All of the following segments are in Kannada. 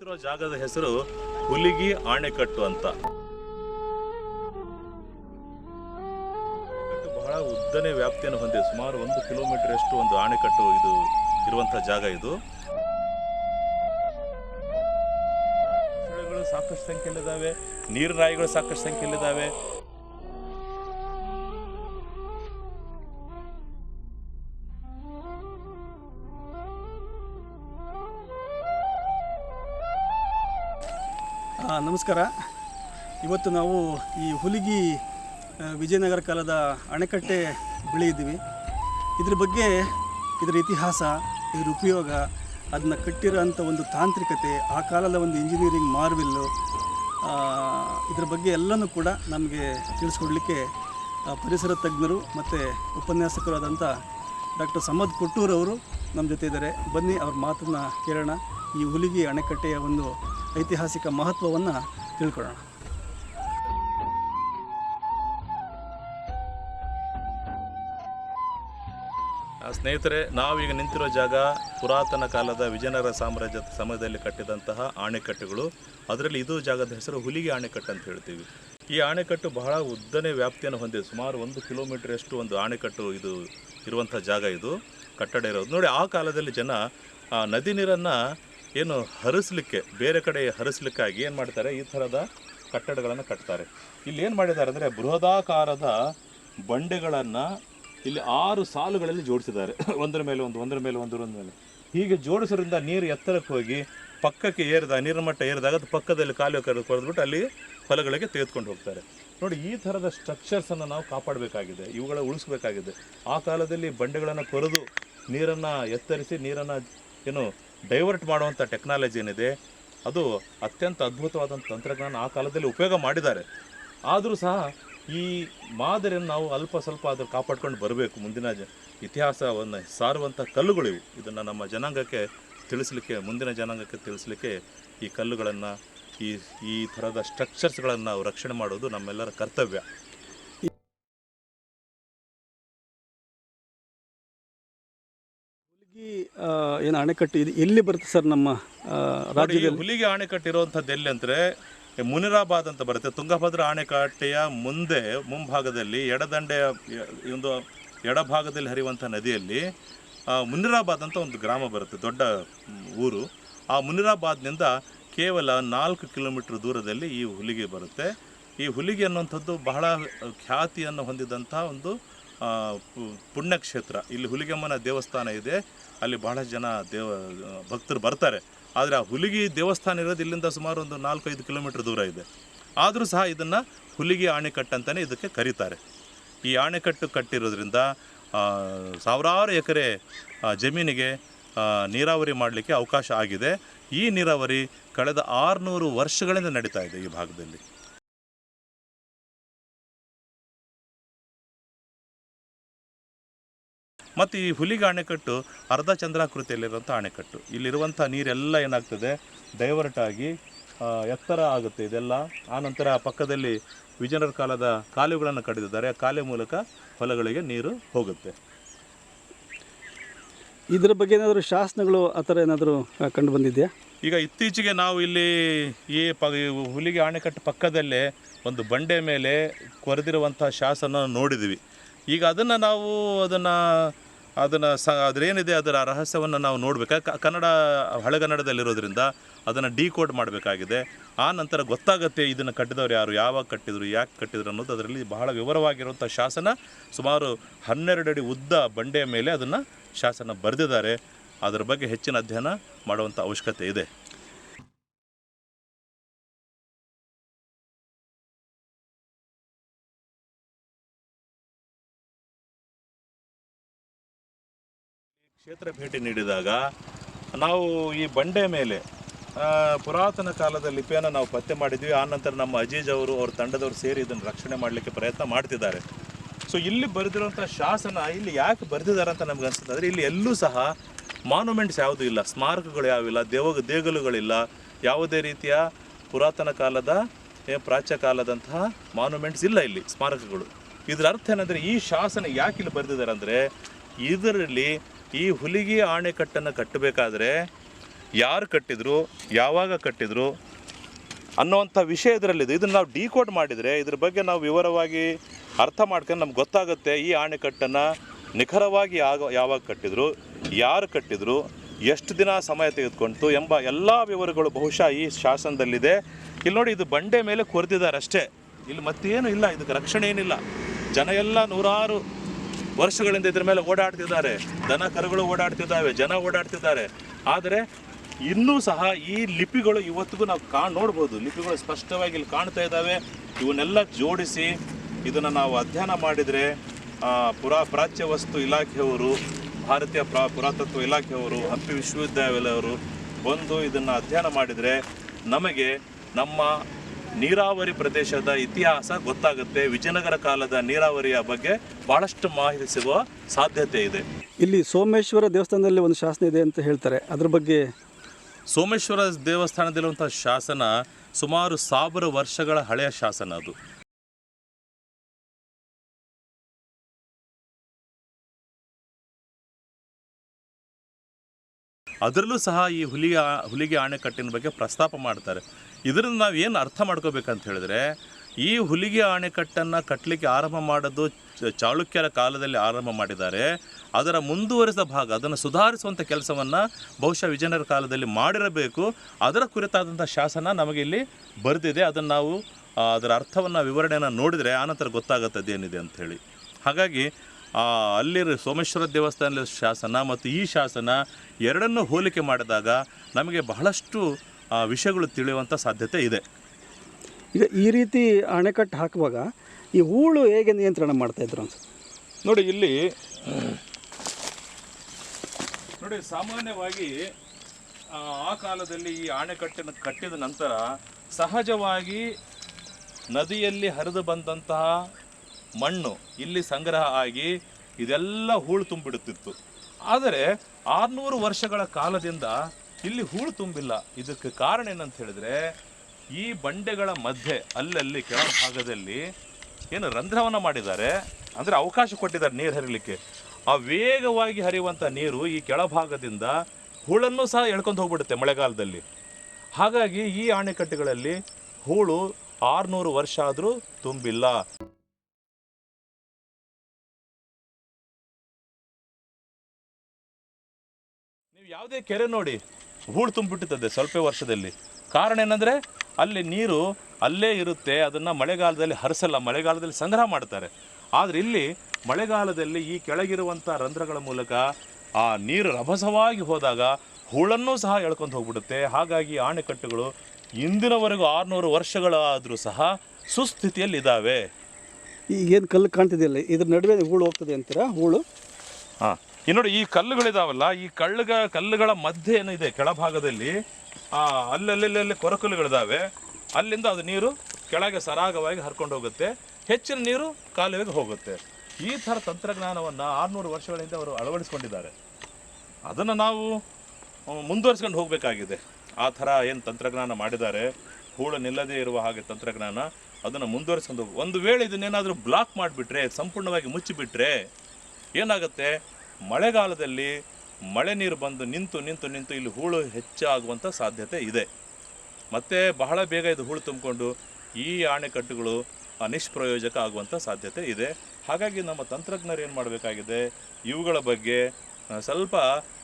ನಿಂತಿರೋ ಜಾಗದ ಹೆಸರು ಹುಲಿಗಿ ಆಣೆಕಟ್ಟು ಅಂತ. ಬಹಳ ಉದ್ದನೆ ವ್ಯಾಪ್ತಿಯನ್ನು ಹೊಂದಿದೆ. ಸುಮಾರು ಒಂದು ಕಿಲೋಮೀಟರ್ ಅಷ್ಟು ಒಂದು ಆಣೆಕಟ್ಟು ಇದು ಇರುವಂತಹ ಜಾಗ ಇದು. ಸಾಕಷ್ಟು ಸಂಖ್ಯೆಯಲ್ಲಿದ್ದಾವೆ. ನೀರು ನಾಯಿಗಳು ಸಾಕಷ್ಟು ಸಂಖ್ಯೆಯಲ್ಲಿದ್ದಾವೆ. ನಮಸ್ಕಾರ. ಇವತ್ತು ನಾವು ಈ ಹುಲಿಗಿ ವಿಜಯನಗರ ಕಾಲದ ಅಣೆಕಟ್ಟೆ ಬೆಳೆಯಿದ್ದೀವಿ ಇದ್ರ ಬಗ್ಗೆ ಇದರ ಇತಿಹಾಸ, ಇದರ ಉಪಯೋಗ, ಅದನ್ನ ಕಟ್ಟಿರೋಂಥ ಒಂದು ತಾಂತ್ರಿಕತೆ, ಆ ಕಾಲದ ಒಂದು ಇಂಜಿನಿಯರಿಂಗ್ ಮಾರ್ವಿಲ್ಲು ಇದ್ರ ಬಗ್ಗೆ ಎಲ್ಲನೂ ಕೂಡ ನಮಗೆ ತಿಳಿಸ್ಕೊಡ್ಲಿಕ್ಕೆ ಪರಿಸರ ತಜ್ಞರು ಮತ್ತು ಉಪನ್ಯಾಸಕರಾದಂಥ ಡಾಕ್ಟರ್ ಸಮದ್ ಕೊಟ್ಟೂರ್ ಅವರು ನಮ್ಮ ಜೊತೆ ಇದ್ದಾರೆ. ಬನ್ನಿ, ಅವ್ರ ಮಾತನ್ನು ಕೇಳೋಣ. ಈ ಹುಲಿಗಿ ಅಣೆಕಟ್ಟೆಯ ಒಂದು ಐತಿಹಾಸಿಕ ಮಹತ್ವವನ್ನು ತಿಳ್ಕೊಳ್ಳೋಣ. ಸ್ನೇಹಿತರೆ, ನಾವೀಗ ನಿಂತಿರೋ ಜಾಗ ಪುರಾತನ ಕಾಲದ ವಿಜಯನಗರ ಸಾಮ್ರಾಜ್ಯದ ಸಮಯದಲ್ಲಿ ಕಟ್ಟಿದಂತಹ ಆಣೆಕಟ್ಟುಗಳು. ಅದರಲ್ಲಿ ಇದು ಜಾಗದ ಹೆಸರು ಹುಲಿಗೆ ಆಣೆಕಟ್ಟು ಅಂತ ಹೇಳ್ತೀವಿ. ಈ ಆಣೆಕಟ್ಟು ಬಹಳ ಉದ್ದನೆ ವ್ಯಾಪ್ತಿಯನ್ನು ಹೊಂದಿದೆ. ಸುಮಾರು ಒಂದು ಕಿಲೋಮೀಟರ್ ಅಷ್ಟು ಒಂದು ಆಣೆಕಟ್ಟು ಇದು ಇರುವಂಥ ಜಾಗ ಇದು, ಕಟ್ಟಡ ಇರೋದು. ನೋಡಿ, ಆ ಕಾಲದಲ್ಲಿ ಜನ ನದಿ ನೀರನ್ನು ಏನು ಹರಿಸ್ಲಿಕ್ಕೆ, ಬೇರೆ ಕಡೆ ಹರಿಸ್ಲಿಕ್ಕಾಗಿ ಏನು ಮಾಡ್ತಾರೆ? ಈ ಥರದ ಕಟ್ಟಡಗಳನ್ನು ಕಟ್ತಾರೆ. ಇಲ್ಲಿ ಏನು ಮಾಡಿದ್ದಾರೆ ಅಂದರೆ ಬೃಹದಾಕಾರದ ಬಂಡೆಗಳನ್ನು ಇಲ್ಲಿ ಆರು ಸಾಲುಗಳಲ್ಲಿ ಜೋಡಿಸಿದ್ದಾರೆ. ಒಂದರ ಮೇಲೆ ಒಂದು, ಒಂದರ ಮೇಲೆ ಒಂದರ ಮೇಲೆ. ಹೀಗೆ ಜೋಡಿಸೋದ್ರಿಂದ ನೀರು ಎತ್ತರಕ್ಕೆ ಹೋಗಿ ಪಕ್ಕಕ್ಕೆ ಏರಿದ, ನೀರಿನ ಮಟ್ಟ ಏರಿದಾಗ ಅದು ಪಕ್ಕದಲ್ಲಿ ಕರೆದು ಕೊರೆದ್ಬಿಟ್ಟು ಅಲ್ಲಿ ಹೊಲಗಳಿಗೆ ತೆಗೆದುಕೊಂಡು ಹೋಗ್ತಾರೆ. ನೋಡಿ, ಈ ಥರದ ಸ್ಟ್ರಕ್ಚರ್ಸನ್ನು ನಾವು ಕಾಪಾಡಬೇಕಾಗಿದೆ, ಇವುಗಳ ಉಳಿಸ್ಬೇಕಾಗಿದೆ. ಆ ಕಾಲದಲ್ಲಿ ಬಂಡೆಗಳನ್ನು ಕೊರೆದು ನೀರನ್ನು ಎತ್ತರಿಸಿ ನೀರನ್ನು ಏನು ಡೈವರ್ಟ್ ಮಾಡುವಂಥ ಟೆಕ್ನಾಲಜಿ ಏನಿದೆ, ಅದು ಅತ್ಯಂತ ಅದ್ಭುತವಾದಂಥ ತಂತ್ರಜ್ಞಾನ ಆ ಕಾಲದಲ್ಲಿ ಉಪಯೋಗ ಮಾಡಿದ್ದಾರೆ. ಆದರೂ ಸಹ ಈ ಮಾದರಿಯನ್ನು ನಾವು ಅಲ್ಪ ಸ್ವಲ್ಪ ಅದ್ರ ಕಾಪಾಡ್ಕೊಂಡು ಬರಬೇಕು. ಮುಂದಿನ ಜ, ಇತಿಹಾಸವನ್ನು ಸಾರುವಂಥ ಕಲ್ಲುಗಳಿವು ಇದನ್ನು ನಮ್ಮ ಜನಾಂಗಕ್ಕೆ ತಿಳಿಸ್ಲಿಕ್ಕೆ, ಮುಂದಿನ ಜನಾಂಗಕ್ಕೆ ತಿಳಿಸ್ಲಿಕ್ಕೆ ಈ ಕಲ್ಲುಗಳನ್ನು, ಈ ಈ ಥರದ ಸ್ಟ್ರಕ್ಚರ್ಸ್ಗಳನ್ನು ನಾವು ರಕ್ಷಣೆ ಮಾಡೋದು ನಮ್ಮೆಲ್ಲರ ಕರ್ತವ್ಯ. ಏನು ಅಣೆಕಟ್ಟು ಇದು ಎಲ್ಲಿ ಬರುತ್ತೆ ಸರ್ ನಮ್ಮ ರಾಜ್ಯದಲ್ಲಿ? ಹುಲಿಗೆ ಅಣೆಕಟ್ಟು ಇರುವಂಥದ್ದು ಎಲ್ಲಿ ಅಂದರೆ ಮುನಿರಾಬಾದ್ ಅಂತ ಬರುತ್ತೆ. ತುಂಗಭದ್ರ ಅಣೆಕಟ್ಟೆಯ ಮುಂದೆ ಮುಂಭಾಗದಲ್ಲಿ ಎಡದಂಡೆಯ ಒಂದು ಎಡಭಾಗದಲ್ಲಿ ಹರಿಯುವಂಥ ನದಿಯಲ್ಲಿ ಮುನಿರಾಬಾದ್ ಅಂತ ಒಂದು ಗ್ರಾಮ ಬರುತ್ತೆ ದೊಡ್ಡ ಊರು. ಆ ಮುನಿರಾಬಾದ್ನಿಂದ ಕೇವಲ ನಾಲ್ಕು ಕಿಲೋಮೀಟ್ರ್ ದೂರದಲ್ಲಿ ಈ ಹುಲಿಗೆ ಬರುತ್ತೆ. ಈ ಹುಲಿಗೆ ಅನ್ನುವಂಥದ್ದು ಬಹಳ ಖ್ಯಾತಿಯನ್ನು ಹೊಂದಿದಂಥ ಒಂದು ಪುಣ್ಯಕ್ಷೇತ್ರ. ಇಲ್ಲಿ ಹುಲಿಗೆಮ್ಮನ ದೇವಸ್ಥಾನ ಇದೆ. ಅಲ್ಲಿ ಬಹಳ ಜನ ದೇವ, ಭಕ್ತರು ಬರ್ತಾರೆ. ಆದರೆ ಆ ಹುಲಿಗಿ ದೇವಸ್ಥಾನ ಇರೋದು ಇಲ್ಲಿಂದ ಸುಮಾರು ಒಂದು ನಾಲ್ಕೈದು ಕಿಲೋಮೀಟ್ರ್ ದೂರ ಇದೆ. ಆದರೂ ಸಹ ಇದನ್ನು ಹುಲಿಗಿ ಆಣೆಕಟ್ಟು ಅಂತಲೇ ಇದಕ್ಕೆ ಕರೀತಾರೆ. ಈ ಆಣೆಕಟ್ಟು ಕಟ್ಟಿರೋದ್ರಿಂದ ಸಾವಿರಾರು ಎಕರೆ ಜಮೀನಿಗೆ ನೀರಾವರಿ ಮಾಡಲಿಕ್ಕೆ ಅವಕಾಶ ಆಗಿದೆ. ಈ ನೀರಾವರಿ ಕಳೆದ ಆರುನೂರು ವರ್ಷಗಳಿಂದ ನಡೀತಾ ಇದೆ ಈ ಭಾಗದಲ್ಲಿ. ಮತ್ತು ಈ ಹುಲಿಗೆ ಅಣೆಕಟ್ಟು ಅರ್ಧ ಚಂದ್ರಾಕೃತಿಯಲ್ಲಿರುವಂಥ ಅಣೆಕಟ್ಟು. ಇಲ್ಲಿರುವಂಥ ನೀರೆಲ್ಲ ಏನಾಗ್ತದೆ? ಡೈವರ್ಟಾಗಿ ಎತ್ತರ ಆಗುತ್ತೆ ಇದೆಲ್ಲ. ಆನಂತರ ಪಕ್ಕದಲ್ಲಿ ವಿಜಯನಗರ ಕಾಲದ ಕಾಲುವೆಗಳನ್ನು ಕಡಿದಿದ್ದಾರೆ. ಆ ಕಾಲೆ ಮೂಲಕ ಹೊಲಗಳಿಗೆ ನೀರು ಹೋಗುತ್ತೆ. ಇದರ ಬಗ್ಗೆ ಏನಾದರೂ ಶಾಸನಗಳು ಆ ಥರ ಏನಾದರೂ ಕಂಡು ಬಂದಿದೆಯಾ? ಈಗ ಇತ್ತೀಚೆಗೆ ನಾವು ಇಲ್ಲಿ ಈ ಪ ಹುಲಿಗೆ ಅಣೆಕಟ್ಟು ಪಕ್ಕದಲ್ಲೇ ಒಂದು ಬಂಡೆ ಮೇಲೆ ಕೊರೆದಿರುವಂಥ ಶಾಸನ ನೋಡಿದ್ವಿ ಈಗ ಅದನ್ನು ನಾವು ಅದನ್ನು ಅದನ್ನು ಸ ಅದ್ರೇನಿದೆ ಅದರ ರಹಸ್ಯವನ್ನು ನಾವು ನೋಡಬೇಕಾ? ಕನ್ನಡ ಹಳೆಗನ್ನಡದಲ್ಲಿರೋದ್ರಿಂದ ಅದನ್ನು ಡಿಕೋಡ್ ಮಾಡಬೇಕಾಗಿದೆ. ಆ ನಂತರ ಗೊತ್ತಾಗುತ್ತೆ ಇದನ್ನು ಕಟ್ಟಿದವರು ಯಾರು, ಯಾವಾಗ ಕಟ್ಟಿದ್ರು, ಯಾಕೆ ಕಟ್ಟಿದ್ರು ಅನ್ನೋದು ಅದರಲ್ಲಿ ಬಹಳ ವಿವರವಾಗಿರುವಂಥ ಶಾಸನ ಸುಮಾರು ಹನ್ನೆರಡು ಅಡಿ ಉದ್ದ ಬಂಡೆಯ ಮೇಲೆ ಅದನ್ನು ಶಾಸನ ಬರೆದಿದ್ದಾರೆ. ಅದರ ಬಗ್ಗೆ ಹೆಚ್ಚಿನ ಅಧ್ಯಯನ ಮಾಡುವಂಥ ಅವಶ್ಯಕತೆ ಇದೆ. ಕ್ಷೇತ್ರ ಭೇಟಿ ನೀಡಿದಾಗ ನಾವು ಈ ಬಂಡೆ ಮೇಲೆ ಪುರಾತನ ಕಾಲದ ಲಿಪಿಯನ್ನು ನಾವು ಪತ್ತೆ ಮಾಡಿದ್ವಿ. ಆ ನಂತರ ನಮ್ಮ ಅಜೀಜ್ ಅವರು, ಅವ್ರ ತಂಡದವರು ಸೇರಿ ಇದನ್ನು ರಕ್ಷಣೆ ಮಾಡಲಿಕ್ಕೆ ಪ್ರಯತ್ನ ಮಾಡ್ತಿದ್ದಾರೆ. ಸೊ ಇಲ್ಲಿ ಬರೆದಿರುವಂಥ ಶಾಸನ ಇಲ್ಲಿ ಯಾಕೆ ಬರೆದಿದ್ದಾರೆ ಅಂತ ನಮ್ಗೆ ಅನಿಸ್ತದೆ ಅಂದರೆ, ಇಲ್ಲಿ ಎಲ್ಲೂ ಸಹ ಮಾನ್ಯುಮೆಂಟ್ಸ್ ಯಾವುದೂ ಇಲ್ಲ, ಸ್ಮಾರಕಗಳು ಯಾವಿಲ್ಲ ದೇವ, ದೇಗುಲಗಳಿಲ್ಲ. ಯಾವುದೇ ರೀತಿಯ ಪುರಾತನ ಕಾಲದ ಪ್ರಾಚ್ಯ ಕಾಲದಂತಹ ಮಾನ್ಯುಮೆಂಟ್ಸ್ ಇಲ್ಲ ಇಲ್ಲಿ ಸ್ಮಾರಕಗಳು. ಇದರ ಅರ್ಥ ಏನಂದರೆ, ಈ ಶಾಸನ ಯಾಕೆ ಇಲ್ಲಿ ಬರೆದಿದ್ದಾರೆ ಅಂದರೆ, ಇದರಲ್ಲಿ ಈ ಹುಲಿಗಿ ಆಣೆಕಟ್ಟನ್ನು ಕಟ್ಟಬೇಕಾದ್ರೆ ಯಾರು ಕಟ್ಟಿದ್ರು, ಯಾವಾಗ ಕಟ್ಟಿದ್ರು ಅನ್ನೋವಂಥ ವಿಷಯ ಇದರಲ್ಲಿದೆ. ಇದನ್ನು ನಾವು ಡಿಕೋಡ್ ಮಾಡಿದರೆ ಇದ್ರ ಬಗ್ಗೆ ನಾವು ವಿವರವಾಗಿ ಅರ್ಥ ಮಾಡ್ಕೊಂಡು ನಮ್ಗೆ ಗೊತ್ತಾಗುತ್ತೆ ಈ ಆಣೆಕಟ್ಟನ್ನು ನಿಖರವಾಗಿ ಯಾವ ಯಾವಾಗ ಕಟ್ಟಿದ್ರು, ಯಾರು ಕಟ್ಟಿದ್ರು, ಎಷ್ಟು ದಿನ ಸಮಯ ತೆಗೆದುಕೊಂತು ಎಂಬ ಎಲ್ಲ ವಿವರಗಳು ಬಹುಶಃ ಈ ಶಾಸನದಲ್ಲಿದೆ. ಇಲ್ಲಿ ನೋಡಿ, ಇದು ಬಂಡೆ ಮೇಲೆ ಕೊರೆದಿದ್ದಾರೆ ಅಷ್ಟೇ. ಇಲ್ಲಿ ಮತ್ತೇನು ಇಲ್ಲ, ಇದಕ್ಕೆ ರಕ್ಷಣೆ ಏನಿಲ್ಲ ಜನ ಎಲ್ಲ ನೂರಾರು ವರ್ಷಗಳಿಂದ ಇದ್ರ ಮೇಲೆ ಓಡಾಡ್ತಿದ್ದಾರೆ. ದನ ಕರುಗಳು ಓಡಾಡ್ತಿದ್ದಾವೆ, ಜನ ಓಡಾಡ್ತಿದ್ದಾರೆ. ಆದರೆ ಇನ್ನೂ ಸಹ ಈ ಲಿಪಿಗಳು ಇವತ್ತಿಗೂ ನಾವು ಕಾಣ್ ನೋಡ್ಬೋದು. ಲಿಪಿಗಳು ಸ್ಪಷ್ಟವಾಗಿ ಇಲ್ಲಿ ಕಾಣ್ತಾ ಇದ್ದಾವೆ. ಇವನ್ನೆಲ್ಲ ಜೋಡಿಸಿ ಇದನ್ನು ನಾವು ಅಧ್ಯಯನ ಮಾಡಿದರೆ ಪುರಾ, ಪ್ರಾಚ್ಯ ವಸ್ತು ಇಲಾಖೆಯವರು, ಭಾರತೀಯ ಪ್ರಾ, ಪುರಾತತ್ವ ಇಲಾಖೆಯವರು, ಹಂಪಿ ವಿಶ್ವವಿದ್ಯಾಲಯವರು ಬಂದು ಇದನ್ನು ಅಧ್ಯಯನ ಮಾಡಿದರೆ ನಮಗೆ ನಮ್ಮ ನೀರಾವರಿ ಪ್ರದೇಶದ ಇತಿಹಾಸ ಗೊತ್ತಾಗುತ್ತೆ. ವಿಜಯನಗರ ಕಾಲದ ನೀರಾವರಿಯ ಬಗ್ಗೆ ಬಹಳಷ್ಟು ಮಾಹಿತಿ ಸಿಗುವ ಸಾಧ್ಯತೆ ಇದೆ. ಇಲ್ಲಿ ಸೋಮೇಶ್ವರ ದೇವಸ್ಥಾನದಲ್ಲಿ ಒಂದು ಶಾಸನ ಇದೆ ಅಂತ ಹೇಳ್ತಾರೆ. ಅದ್ರ ಬಗ್ಗೆ ಸೋಮೇಶ್ವರ ದೇವಸ್ಥಾನದಲ್ಲಿರುವಂಥ ಶಾಸನ ಸುಮಾರು ಸಾವಿರ ವರ್ಷಗಳ ಹಳೆಯ ಶಾಸನ ಅದು. ಅದರಲ್ಲೂ ಸಹ ಈ ಹುಲಿಯ ಹುಲಿಗೆ ಆಣೆಕಟ್ಟಿನ ಬಗ್ಗೆ ಪ್ರಸ್ತಾಪ ಮಾಡ್ತಾರೆ. ಇದರಿಂದ ನಾವು ಏನು ಅರ್ಥ ಮಾಡ್ಕೋಬೇಕಂತ ಹೇಳಿದ್ರೆ, ಈ ಹುಲಿಗೆ ಆಣೆಕಟ್ಟನ್ನು ಕಟ್ಟಲಿಕ್ಕೆ ಆರಂಭ ಮಾಡೋದು ಚಾಳುಕ್ಯರ ಕಾಲದಲ್ಲಿ ಆರಂಭ ಮಾಡಿದ್ದಾರೆ. ಅದರ ಮುಂದುವರಿದ ಭಾಗ, ಅದನ್ನು ಸುಧಾರಿಸುವಂಥ ಕೆಲಸವನ್ನು ಬಹುಶಃ ವಿಜಯನಗರ ಕಾಲದಲ್ಲಿ ಮಾಡಿರಬೇಕು. ಅದರ ಕುರಿತಾದಂಥ ಶಾಸನ ನಮಗೆ ಇಲ್ಲಿ ಬರೆದಿದೆ. ಅದನ್ನು ನಾವು ಅದರ ಅರ್ಥವನ್ನು, ವಿವರಣೆಯನ್ನು ನೋಡಿದರೆ ಆನಂತರ ಗೊತ್ತಾಗುತ್ತದೆ ಏನಿದೆ ಅಂಥೇಳಿ ಹಾಗಾಗಿ ಆ, ಅಲ್ಲಿ ಸೋಮೇಶ್ವರ ದೇವಸ್ಥಾನದ ಶಾಸನ ಮತ್ತು ಈ ಶಾಸನ ಎರಡನ್ನೂ ಹೋಲಿಕೆ ಮಾಡಿದಾಗ ನಮಗೆ ಬಹಳಷ್ಟು ಆ, ವಿಷಯಗಳು ತಿಳಿಯುವಂಥ ಸಾಧ್ಯತೆ ಇದೆ. ಈಗ ಈ ರೀತಿ ಅಣೆಕಟ್ಟು ಹಾಕುವಾಗ ಈ ಹೂಳು ಹೇಗೆ ನಿಯಂತ್ರಣ ಮಾಡ್ತಾಯಿದ್ರು ಅಂತ? ನೋಡಿ ಇಲ್ಲಿ ನೋಡಿ ಸಾಮಾನ್ಯವಾಗಿ ಆ ಕಾಲದಲ್ಲಿ ಈ ಅಣೆಕಟ್ಟನ್ನು ಕಟ್ಟಿದ ನಂತರ ಸಹಜವಾಗಿ ನದಿಯಲ್ಲಿ ಹರಿದು ಬಂದಂತಹ ಮಣ್ಣು, ಇಲ್ಲಿ ಸಂಗ್ರಹ ಆಗಿ ಇದೆಲ್ಲ ಹೂಳು ತುಂಬಿಡುತ್ತಿತ್ತು. ಆದರೆ ಆರುನೂರು ವರ್ಷಗಳ ಕಾಲದಿಂದ ಇಲ್ಲಿ ಹೂಳು ತುಂಬಿಲ್ಲ. ಇದಕ್ಕೆ ಕಾರಣ ಏನಂತ ಹೇಳಿದ್ರೆ, ಈ ಬಂಡೆಗಳ ಮಧ್ಯೆ, ಅಲ್ಲಲ್ಲಿ ಕೆಳ ಭಾಗದಲ್ಲಿ ಏನು ರಂಧ್ರವನ್ನು ಮಾಡಿದ್ದಾರೆ. ಅಂದರೆ ಅವಕಾಶ ಕೊಟ್ಟಿದ್ದಾರೆ ನೀರು ಹರಿಲಿಕ್ಕೆ. ಆ ವೇಗವಾಗಿ ಹರಿಯುವಂಥ ನೀರು ಈ ಕೆಳಭಾಗದಿಂದ ಹೂಳನ್ನು ಸಹ ಎಳ್ಕೊಂಡು ಹೋಗ್ಬಿಡುತ್ತೆ ಮಳೆಗಾಲದಲ್ಲಿ. ಹಾಗಾಗಿ ಈ ಅಣೆಕಟ್ಟುಗಳಲ್ಲಿ ಹೂಳು ಆರುನೂರು ವರ್ಷ ಆದರೂ ತುಂಬಿಲ್ಲ. ಯಾವುದೇ ಕೆರೆ ನೋಡಿ ಹೂಳು ತುಂಬಿಟ್ಟಿರ್ತದೆ ಸ್ವಲ್ಪ ವರ್ಷದಲ್ಲಿ. ಕಾರಣ ಏನಂದರೆ ಅಲ್ಲಿ ನೀರು ಅಲ್ಲೇ ಇರುತ್ತೆ ಅದನ್ನು ಮಳೆಗಾಲದಲ್ಲಿ ಹರಿಸಲ್ಲ ಮಳೆಗಾಲದಲ್ಲಿ ಸಂಗ್ರಹ ಮಾಡ್ತಾರೆ. ಆದರೆ ಇಲ್ಲಿ ಮಳೆಗಾಲದಲ್ಲಿ ಈ ಕೆಳಗಿರುವಂಥ ರಂಧ್ರಗಳ ಮೂಲಕ ಆ ನೀರು ರಭಸವಾಗಿ ಹೋದಾಗ ಹೂಳನ್ನೂ ಸಹ ಎಳ್ಕೊಂಡು ಹೋಗ್ಬಿಡುತ್ತೆ. ಹಾಗಾಗಿ ಆಣೆಕಟ್ಟುಗಳು ಇಂದಿನವರೆಗೂ ಆರುನೂರು ವರ್ಷಗಳಾದರೂ ಸಹ ಸುಸ್ಥಿತಿಯಲ್ಲಿದ್ದಾವೆ ಈಗೇನು ಏನು ಕಲ್ಲು ಕಾಣ್ತಿದೆಯಲ್ಲ ಇದ್ರ ನಡುವೆ ಹೂಳು ಹೋಗ್ತದೆ ಅಂತೀರಾ? ಹೂಳು ಹಾಂ. ಈ ನೋಡಿ ಈ ಕಲ್ಲುಗಳಿದಾವಲ್ಲ ಈ ಕಳ್ಳುಗ ಕಲ್ಲುಗಳ ಮಧ್ಯೆ ಏನಿದೆ ಕೆಳಭಾಗದಲ್ಲಿ ಆ, ಅಲ್ಲಲ್ಲಿ ಕೊರಕಲ್ಲುಗಳಿದಾವೆ ಅಲ್ಲಿಂದ ಅದು ನೀರು ಕೆಳಗೆ ಸರಾಗವಾಗಿ ಹರ್ಕೊಂಡು ಹೋಗುತ್ತೆ. ಹೆಚ್ಚಿನ ನೀರು ಕಾಲುವೆಗೆ ಹೋಗುತ್ತೆ. ಈ ಥರ ತಂತ್ರಜ್ಞಾನವನ್ನು ಆರುನೂರು ವರ್ಷಗಳ ಹಿಂದೆ ಅವರು ಅಳವಡಿಸ್ಕೊಂಡಿದ್ದಾರೆ. ಅದನ್ನು ನಾವು ಮುಂದುವರಿಸ್ಕೊಂಡು ಹೋಗಬೇಕಾಗಿದೆ. ಆ ಥರ ಏನು ತಂತ್ರಜ್ಞಾನ ಮಾಡಿದ್ದಾರೆ ಹೂಳು ನಿಲ್ಲದೇ ಇರುವ ಹಾಗೆ ತಂತ್ರಜ್ಞಾನ ಅದನ್ನು ಮುಂದುವರಿಸ್ಕೊಂಡು ಒಂದು ವೇಳೆ ಇದನ್ನೇನಾದರೂ ಬ್ಲಾಕ್ ಮಾಡಿಬಿಟ್ರೆ ಸಂಪೂರ್ಣವಾಗಿ ಮುಚ್ಚಿಬಿಟ್ರೆ ಏನಾಗುತ್ತೆ? ಮಳೆಗಾಲದಲ್ಲಿ ಮಳೆ ನೀರು ಬಂದು ನಿಂತು ನಿಂತು ನಿಂತು ಇಲ್ಲಿ ಹೂಳು ಹೆಚ್ಚಾಗುವಂಥ ಸಾಧ್ಯತೆ ಇದೆ. ಮತ್ತು ಬಹಳ ಬೇಗ ಇದು ಹೂಳು ತುಂಬಿಕೊಂಡು ಈ ಅಣೆಕಟ್ಟುಗಳು ಆ, ನಿಷ್ಪ್ರಯೋಜಕ ಆಗುವಂಥ ಸಾಧ್ಯತೆ ಇದೆ. ಹಾಗಾಗಿ ನಮ್ಮ ತಂತ್ರಜ್ಞರು ಏನು ಮಾಡಬೇಕಾಗಿದೆ ಇವುಗಳ ಬಗ್ಗೆ ಸ್ವಲ್ಪ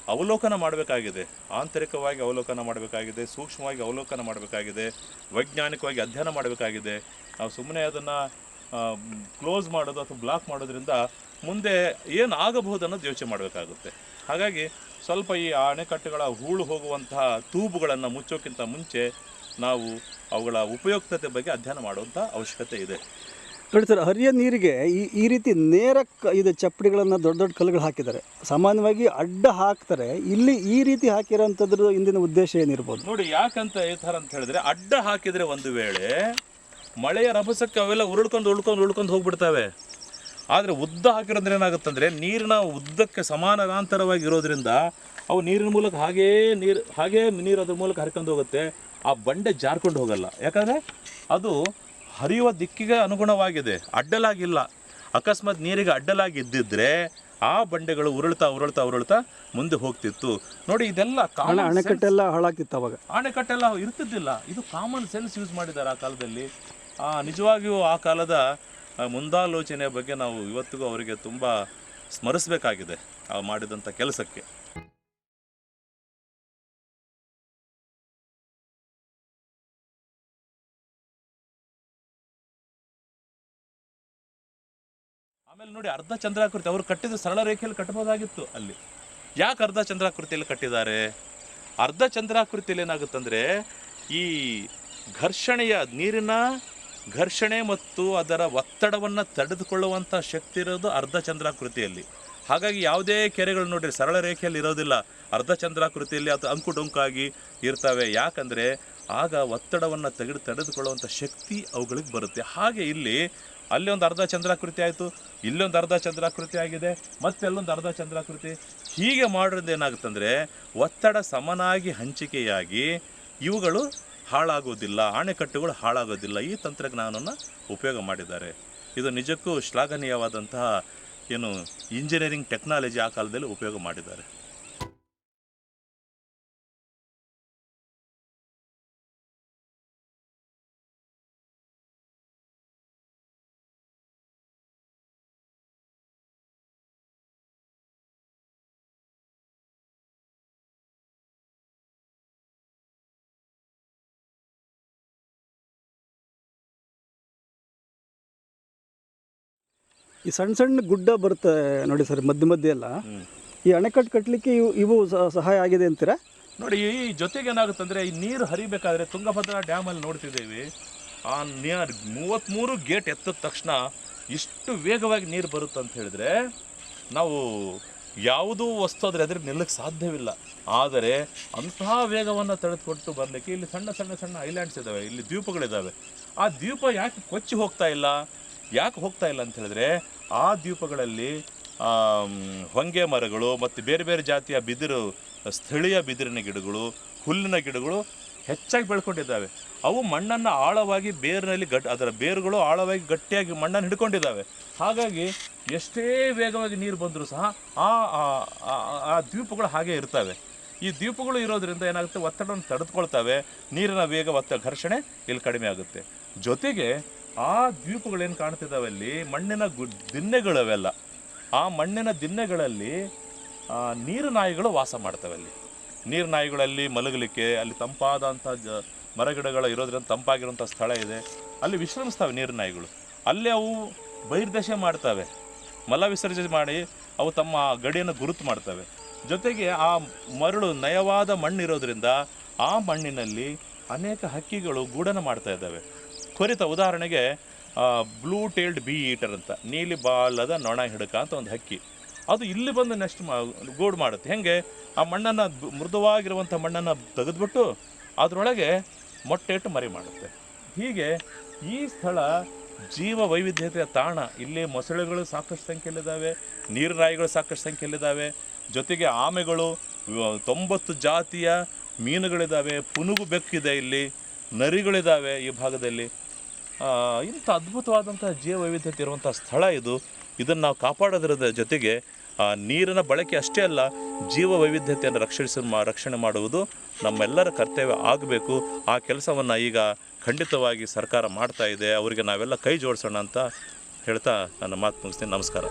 ಅವಲೋಕನ ಮಾಡಬೇಕಾಗಿದೆ. ಆಂತರಿಕವಾಗಿ ಅವಲೋಕನ ಮಾಡಬೇಕಾಗಿದೆ ಸೂಕ್ಷ್ಮವಾಗಿ ಅವಲೋಕನ ಮಾಡಬೇಕಾಗಿದೆ ವೈಜ್ಞಾನಿಕವಾಗಿ ಅಧ್ಯಯನ ಮಾಡಬೇಕಾಗಿದೆ. ನಾವು ಸುಮ್ಮನೆ ಅದನ್ನು ಕ್ಲೋಸ್ ಮಾಡೋದು ಅಥವಾ ಬ್ಲಾಕ್ ಮಾಡೋದ್ರಿಂದ ಮುಂದೆ ಏನು ಆಗಬಹುದು ಅನ್ನೋದು ಯೋಚನೆ ಮಾಡಬೇಕಾಗುತ್ತೆ. ಹಾಗಾಗಿ ಸ್ವಲ್ಪ ಈ ಅಣೆಕಟ್ಟುಗಳ ಹೂಳು ಹೋಗುವಂತಹ ತೂಬುಗಳನ್ನು ಮುಚ್ಚೋಕ್ಕಿಂತ ಮುಂಚೆ ನಾವು ಅವುಗಳ ಉಪಯುಕ್ತತೆ ಬಗ್ಗೆ ಅಧ್ಯಯನ ಮಾಡುವಂಥ ಅವಶ್ಯಕತೆ ಇದೆ. ನೋಡಿ ಸರ್ ಹರಿಯ ನೀರಿಗೆ ಈ ಈ ರೀತಿ ನೇರ ಇದು ಚಪ್ಪಡಿಗಳನ್ನು ದೊಡ್ಡ ದೊಡ್ಡ ಕಲ್ಲುಗಳು ಹಾಕಿದ್ದಾರೆ. ಸಾಮಾನ್ಯವಾಗಿ ಅಡ್ಡ ಹಾಕ್ತಾರೆ. ಇಲ್ಲಿ ಈ ರೀತಿ ಹಾಕಿರೋಂಥದ್ರ ಹಿಂದಿನ ಉದ್ದೇಶ ಏನಿರ್ಬೋದು? ನೋಡಿ ಯಾಕಂತ ಈ ಥರ ಅಂತ ಹೇಳಿದ್ರೆ ಅಡ್ಡ ಹಾಕಿದರೆ ಒಂದು ವೇಳೆ ಮಳೆಯ ರಭಸಕ್ಕೆ ಅವೆಲ್ಲ ಉರುಳ್ಕೊಂಡು ಉಳ್ಕೊಂಡು ಉಳ್ಕೊಂಡು ಹೋಗ್ಬಿಡ್ತವೆ. ಆದರೆ ಉದ್ದ ಹಾಕಿರೋದ್ರೆ ಏನಾಗುತ್ತಂದರೆ ನೀರಿನ ಉದ್ದಕ್ಕೆ ಸಮಾನಾಂತರವಾಗಿ ಇರೋದ್ರಿಂದ ಅವು ನೀರಿನ ಮೂಲಕ ಹಾಗೇ ನೀರು ಹಾಗೇ ನೀರು ಅದ್ರ ಮೂಲಕ ಹರ್ಕೊಂಡು ಹೋಗುತ್ತೆ. ಆ ಬಂಡೆ ಜಾರ್ಕೊಂಡು ಹೋಗಲ್ಲ. ಯಾಕಂದರೆ ಅದು ಹರಿಯುವ ದಿಕ್ಕಿಗೆ ಅನುಗುಣವಾಗಿದೆ. ಅಡ್ಡಲಾಗಿಲ್ಲ. ಅಕಸ್ಮಾತ್ ನೀರಿಗೆ ಅಡ್ಡಲಾಗಿ ಇದ್ದಿದ್ರೆ ಆ ಬಂಡೆಗಳು ಉರುಳ್ತಾ ಉರುಳ್ತಾ ಉರುಳ್ತಾ ಮುಂದೆ ಹೋಗ್ತಿತ್ತು. ನೋಡಿ ಇದೆಲ್ಲ. ಅಣೆಕಟ್ಟೆಲ್ಲ ಹಾಳಾಗಿತ್ತು ಅವಾಗ. ಅಣೆಕಟ್ಟೆಲ್ಲ ಇರ್ತಿದ್ದಿಲ್ಲ. ಇದು ಕಾಮನ್ ಸೆನ್ಸ್ ಯೂಸ್ ಮಾಡಿದ್ದಾರೆ ಆ ಕಾಲದಲ್ಲಿ. ಆ, ನಿಜವಾಗಿಯೂ ಆ ಕಾಲದ ಆ, ಮುಂದಾಲೋಚನೆಯ ಬಗ್ಗೆ ನಾವು ಇವತ್ತಿಗೂ ಅವರಿಗೆ ತುಂಬ ಸ್ಮರಿಸಬೇಕಾಗಿದೆ ಆ ಮಾಡಿದಂಥ ಕೆಲಸಕ್ಕೆ. ಆಮೇಲೆ ನೋಡಿ ಅರ್ಧ ಚಂದ್ರಾಕೃತಿ ಅವರು ಕಟ್ಟಿದ ಸರಳ ರೇಖೆಯಲ್ಲಿ ಕಟ್ಟಬಹುದಾಗಿತ್ತು ಅಲ್ಲಿ. ಯಾಕೆ ಅರ್ಧ ಚಂದ್ರಾಕೃತಿಯಲ್ಲಿ ಕಟ್ಟಿದ್ದಾರೆ? ಅರ್ಧ ಚಂದ್ರಾಕೃತಿಯಲ್ಲಿ ಏನಾಗುತ್ತಂದ್ರೆ ಈ ಘರ್ಷಣೆಯ ನೀರಿನ ಘರ್ಷಣೆ ಮತ್ತು ಅದರ ಒತ್ತಡವನ್ನು ತಡೆದುಕೊಳ್ಳುವಂಥ ಶಕ್ತಿ ಇರೋದು ಅರ್ಧ ಚಂದ್ರಾಕೃತಿಯಲ್ಲಿ ಹಾಗಾಗಿ ಯಾವುದೇ ಕೆರೆಗಳು ನೋಡಿರಿ ಸರಳ ರೇಖೆಯಲ್ಲಿ ಇರೋದಿಲ್ಲ. ಅರ್ಧ ಚಂದ್ರಾಕೃತಿಯಲ್ಲಿ ಅದು ಅಂಕುಡೊಂಕಾಗಿ ಇರ್ತವೆ. ಯಾಕಂದರೆ ಆಗ ಒತ್ತಡವನ್ನು ತೆಗೆದು ತಡೆದುಕೊಳ್ಳುವಂಥ ಶಕ್ತಿ ಅವುಗಳಿಗೆ ಬರುತ್ತೆ. ಹಾಗೆ ಇಲ್ಲಿ ಅಲ್ಲಿ ಒಂದು ಅರ್ಧ ಚಂದ್ರಾಕೃತಿ ಆಯಿತು ಇಲ್ಲೊಂದು ಅರ್ಧ ಚಂದ್ರಾಕೃತಿ ಆಗಿದೆ, ಮತ್ತೆ ಅಲ್ಲೊಂದು ಅರ್ಧ ಚಂದ್ರಾಕೃತಿ ಹೀಗೆ ಮಾಡೋದ್ರಿಂದ ಏನಾಗುತ್ತಂದರೆ ಒತ್ತಡ ಸಮನಾಗಿ ಹಂಚಿಕೆಯಾಗಿ ಇವುಗಳು ಹಾಳಾಗೋದಿಲ್ಲ ಅಣೆಕಟ್ಟುಗಳು ಹಾಳಾಗೋದಿಲ್ಲ ಈ ತಂತ್ರಜ್ಞಾನವನ್ನು ಉಪಯೋಗ ಮಾಡಿದ್ದಾರೆ. ಇದು ನಿಜಕ್ಕೂ ಶ್ಲಾಘನೀಯವಾದಂತಹ ಏನು ಇಂಜಿನಿಯರಿಂಗ್ ಟೆಕ್ನಾಲಜಿ ಆ ಕಾಲದಲ್ಲಿ ಉಪಯೋಗ ಮಾಡಿದ್ದಾರೆ. ಈ ಸಣ್ಣ ಸಣ್ಣ ಗುಡ್ಡ ಬರುತ್ತೆ ನೋಡಿ ಸರ್, ಮಧ್ಯ ಮಧ್ಯ ಎಲ್ಲ. ಈ ಅಣೆಕಟ್ಟು ಕಟ್ಟಲಿಕ್ಕೆ ಇವು ಇವು ಸಹಾಯ ಆಗಿದೆ ಅಂತೀರಾ? ನೋಡಿ, ಈ ಜೊತೆಗೆ ಏನಾಗುತ್ತಂದ್ರೆ, ಈ ನೀರು ಹರಿಬೇಕಾದ್ರೆ ತುಂಗಭದ್ರಾ ಡ್ಯಾಮಲ್ಲಿ ನೋಡ್ತಿದ್ದೀವಿ. ಆ ನೀರ್ ಮೂವತ್ತ್ಮೂರು ಗೇಟ್ ಎತ್ತಿದ ತಕ್ಷಣ ಇಷ್ಟು ವೇಗವಾಗಿ ನೀರು ಬರುತ್ತೆ ಅಂತ ಹೇಳಿದ್ರೆ, ನಾವು ಯಾವುದೂ ವಸ್ತು ಅದ್ರ ಎದುರು ನಿಲ್ಲಕ್ಕೆ ಸಾಧ್ಯವಿಲ್ಲ. ಆದರೆ ಅಂತಹ ವೇಗವನ್ನು ತಡೆದುಕೊಟ್ಟು ಬರಲಿಕ್ಕೆ ಇಲ್ಲಿ ಸಣ್ಣ ಸಣ್ಣ ಸಣ್ಣ ಐಲ್ಯಾಂಡ್ಸ್ ಇದ್ದಾವೆ ಇಲ್ಲಿ ದ್ವೀಪಗಳಿದ್ದಾವೆ ಆ ದ್ವೀಪ ಯಾಕೆ ಕೊಚ್ಚಿ ಹೋಗ್ತಾ ಇಲ್ಲ? ಯಾಕೆ ಹೋಗ್ತಾ ಇಲ್ಲ ಅಂತ ಹೇಳಿದ್ರೆ, ಆ ದ್ವೀಪಗಳಲ್ಲಿ ಹೊಂಗೆ ಮರಗಳು ಮತ್ತು ಬೇರೆ ಬೇರೆ ಜಾತಿಯ ಬಿದಿರು, ಸ್ಥಳೀಯ ಬಿದಿರಿನ ಗಿಡಗಳು, ಹುಲ್ಲಿನ ಗಿಡಗಳು ಹೆಚ್ಚಾಗಿ ಬೆಳ್ಕೊಂಡಿದ್ದಾವೆ. ಅವು ಮಣ್ಣನ್ನು ಆಳವಾಗಿ ಬೇರಿನಲ್ಲಿ ಗಟ್ ಅದರ ಬೇರುಗಳು ಆಳವಾಗಿ ಗಟ್ಟಿಯಾಗಿ ಮಣ್ಣನ್ನು ಹಿಡ್ಕೊಂಡಿದ್ದಾವೆ. ಹಾಗಾಗಿ ಎಷ್ಟೇ ವೇಗವಾಗಿ ನೀರು ಬಂದರೂ ಸಹ ಆ- ಆ ದ್ವೀಪಗಳು ಹಾಗೆ ಇರ್ತವೆ. ಈ ದ್ವೀಪಗಳು ಇರೋದ್ರಿಂದ ಏನಾಗುತ್ತೆ? ಒತ್ತಡವನ್ನು ತಡೆದುಕೊಳ್ತವೆ. ನೀರಿನ ವೇಗ ಒತ್ತ ಘರ್ಷಣೆ ಇಲ್ಲಿ ಕಡಿಮೆ ಆಗುತ್ತೆ. ಜೊತೆಗೆ ಆ ದ್ವೀಪಗಳೇನು ಕಾಣ್ತಿದ್ದಾವೆ ಅಲ್ಲಿ ಮಣ್ಣಿನ ಗು ದಿನ್ನೆಗಳವೆಲ್ಲ ಆ ಮಣ್ಣಿನ ದಿನ್ನೆಗಳಲ್ಲಿ ನೀರು ನಾಯಿಗಳು ವಾಸ ಮಾಡ್ತವೆ ಅಲ್ಲಿ ನೀರು ನಾಯಿಗಳಲ್ಲಿ ಮಲಗಲಿಕ್ಕೆ, ಅಲ್ಲಿ ತಂಪಾದಂಥ ಜ, ಮರಗಿಡಗಳು ಇರೋದ್ರಿಂದ ತಂಪಾಗಿರುವಂಥ ಸ್ಥಳ ಇದೆ. ಅಲ್ಲಿ ವಿಶ್ರಮಿಸ್ತವೆ ನೀರು ನಾಯಿಗಳು. ಅಲ್ಲಿ ಅವು ಬಹಿರ್ದಶೆ ಮಾಡ್ತವೆ. ಮಲ ವಿಸರ್ಜನೆ ಮಾಡಿ ಅವು ತಮ್ಮ ಗಡಿಯನ್ನು ಗುರುತು ಮಾಡ್ತವೆ. ಜೊತೆಗೆ ಆ ಮರಳು ನಯವಾದ ಮಣ್ಣಿರೋದ್ರಿಂದ ಆ ಮಣ್ಣಿನಲ್ಲಿ ಅನೇಕ ಹಕ್ಕಿಗಳು ಗೂಡನ ಮಾಡ್ತಾ ಇದ್ದಾವೆ. ತ್ವರಿತ ಉದಾಹರಣೆಗೆ ಬ್ಲೂ ಟೇಲ್ಡ್ ಬಿ ಈಟರ್ ಅಂತ, ನೀಲಿ ಬಾಲದ ನೊಣ ಹಿಡಕ ಅಂತ ಒಂದು ಹಕ್ಕಿ. ಅದು ಇಲ್ಲಿ ಬಂದು ನೆಕ್ಸ್ಟ್ ಮಾ, ಗೂಡು ಮಾಡುತ್ತೆ. ಹೆಂಗೆ? ಆ ಮಣ್ಣನ್ನು ಮೃದುವಾಗಿರುವಂಥ ಮಣ್ಣನ್ನು ತೆಗೆದುಬಿಟ್ಟು ಅದರೊಳಗೆ ಮೊಟ್ಟೆ ಇಟ್ಟು ಮರಿ ಮಾಡುತ್ತೆ. ಹೀಗೆ ಈ ಸ್ಥಳ ಜೀವ ವೈವಿಧ್ಯತೆಯ ತಾಣ. ಇಲ್ಲಿ ಮೊಸಳೆಗಳು ಸಾಕಷ್ಟು ಸಂಖ್ಯೆಯಲ್ಲಿದ್ದಾವೆ ನೀರು ನೀರಾಯಿಗಳು ಸಾಕಷ್ಟು ಸಂಖ್ಯೆಯಲ್ಲಿದ್ದಾವೆ, ಜೊತೆಗೆ ಆಮೆಗಳು ತೊಂಬತ್ತು ಜಾತಿಯ ಮೀನುಗಳಿದ್ದಾವೆ, ಪುನುಗು ಬೆಕ್ಕಿದೆ ಇಲ್ಲಿ, ನರಿಗಳಿದ್ದಾವೆ ಈ ಭಾಗದಲ್ಲಿ. ಇಂಥ ಅದ್ಭುತವಾದಂಥ ಜೀವವೈವಿಧ್ಯತೆ ಇರುವಂಥ ಸ್ಥಳ ಇದು. ಇದನ್ನು ನಾವು ಕಾಪಾಡೋದ್ರ ಜೊತೆಗೆ ನೀರಿನ ಬಳಕೆ ಅಷ್ಟೇ ಅಲ್ಲ ಜೀವ ವೈವಿಧ್ಯತೆಯನ್ನು ರಕ್ಷಿಸ ರಕ್ಷಣೆ ಮಾಡುವುದು ನಮ್ಮೆಲ್ಲರ ಕರ್ತವ್ಯ ಆಗಬೇಕು. ಆ ಕೆಲಸವನ್ನು ಈಗ ಖಂಡಿತವಾಗಿ ಸರ್ಕಾರ ಮಾಡ್ತಾ ಇದೆ. ಅವರಿಗೆ ನಾವೆಲ್ಲ ಕೈ ಜೋಡಿಸೋಣ ಅಂತ ಹೇಳ್ತಾ ನನ್ನ ಮಾತು ಮುಗಿಸ್ತೀನಿ. ನಮಸ್ಕಾರ.